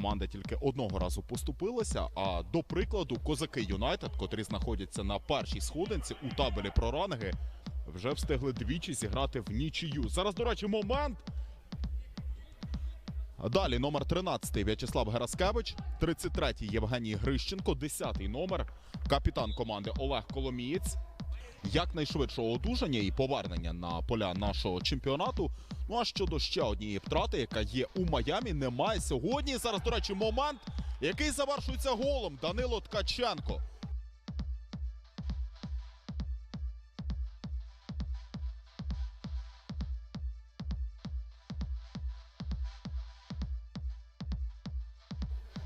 Команда тільки одного разу поступилася. А до прикладу, козаки Юнайтед, котрі знаходяться на першій сходинці у табелі про ранги, вже встигли двічі зіграти в нічию. Зараз, до речі, момент. Далі номер 13 В'ячеслав Гераскевич, 33-й Євгеній Грищенко, 10-й номер, капітан команди Олег Коломієць. Якнайшвидшого одужання і повернення на поля нашого чемпіонату. Ну а щодо ще однієї втрати, яка є у Майамі, немає сьогодні. Зараз, до речі, момент, який завершується голом Данило Ткаченко.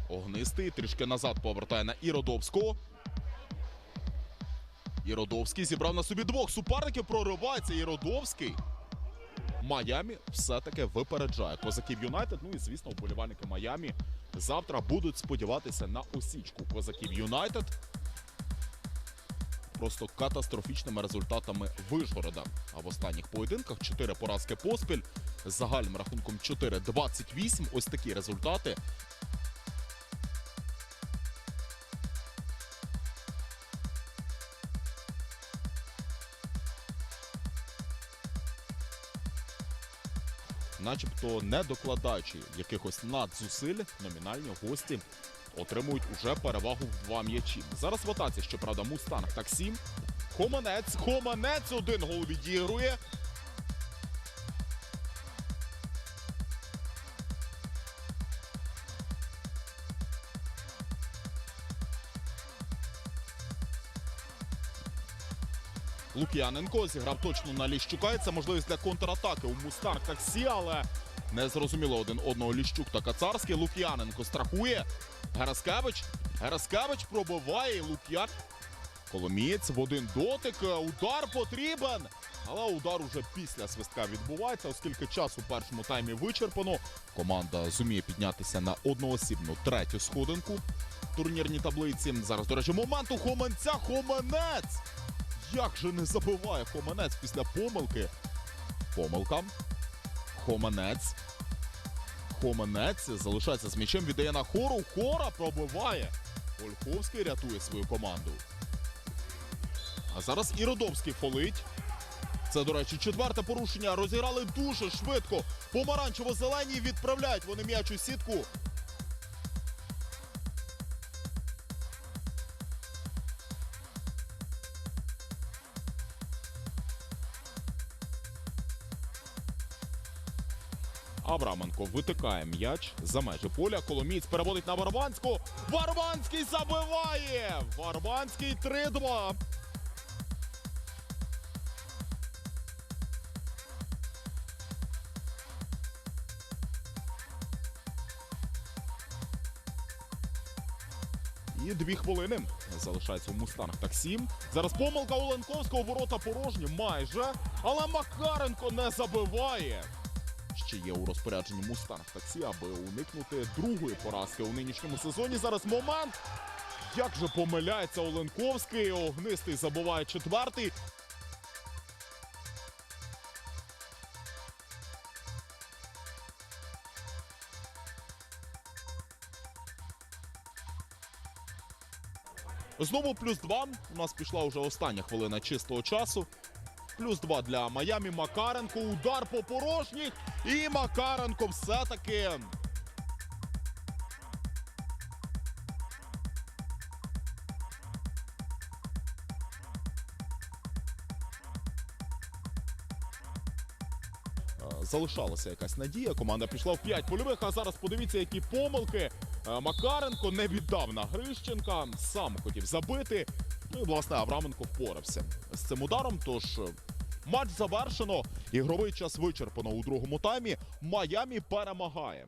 Огнистий трішки назад повертає на Іродовського. Іродовський зібрав на собі двох суперників. Проривається Іродовський. Майамі все-таки випереджає козаків Юнайтед. Ну і звісно, вболівальники Майамі завтра будуть сподіватися на осічку козаків Юнайтед. Просто катастрофічними результатами Вишгорода. А в останніх поєдинках 4 поразки поспіль з загальним рахунком 4-28. Ось такі результати. Начебто не докладаючи якихось надзусиль, номінальні гості отримують уже перевагу в два м'ячі. Зараз в атаці, щоправда, Мустанг таксім. Хоманець, Хоманець один гол відігрує. Лук'яненко зіграв точно на Ліщука. І Це можливість для контратаки у Мустанг таксі, але не зрозуміло один одного Ліщук та Кацарський. Лук'яненко страхує. Гераскевич. Гераскевич пробиває. Лук'ян. Коломієць в один дотик. Удар потрібен. Але удар уже після свистка відбувається, оскільки час у першому таймі вичерпано. Команда зуміє піднятися на одноосібну третю сходинку турнірній таблиці. Зараз, до речі, момент у Хоманця. Хоманець! Як же не забиває Хоманець після помилки? Помилка. Хоманець. Хоманець залишається з м'ячем, віддає на хору. Хора пробиває. Ольховський рятує свою команду. А зараз і Родовський фолить. Це, до речі, четверте порушення. Розіграли дуже швидко. Помаранчево-зелені відправляють вони м'яч у сітку. Абраменко витикає м'яч за межі поля. Коломієць переводить на Варванську. Варванський забиває! Варванський 3-2. І дві хвилини залишається у Мустанг таксі. Зараз помилка у Ленковського ворота порожні майже. Але Макаренко не забиває ще є у розпорядженні Мустанг таксі, аби уникнути другої поразки у нинішньому сезоні. Зараз момент. Як же помиляється Оленковський, огнистий забуває четвертий. Знову плюс два. У нас пішла вже остання хвилина чистого часу. Плюс два для Майамі. Макаренко. Удар по порожніх. І Макаренко все-таки. Залишалася якась надія. Команда пішла в 5 польових. А зараз подивіться, які помилки. Макаренко не віддав на Грищенка. Сам хотів забити. Ну і власне Авраменко впорався з цим ударом. Тож е, Матч завершено. Ігровий час вичерпано у другому таймі. Майамі перемагає.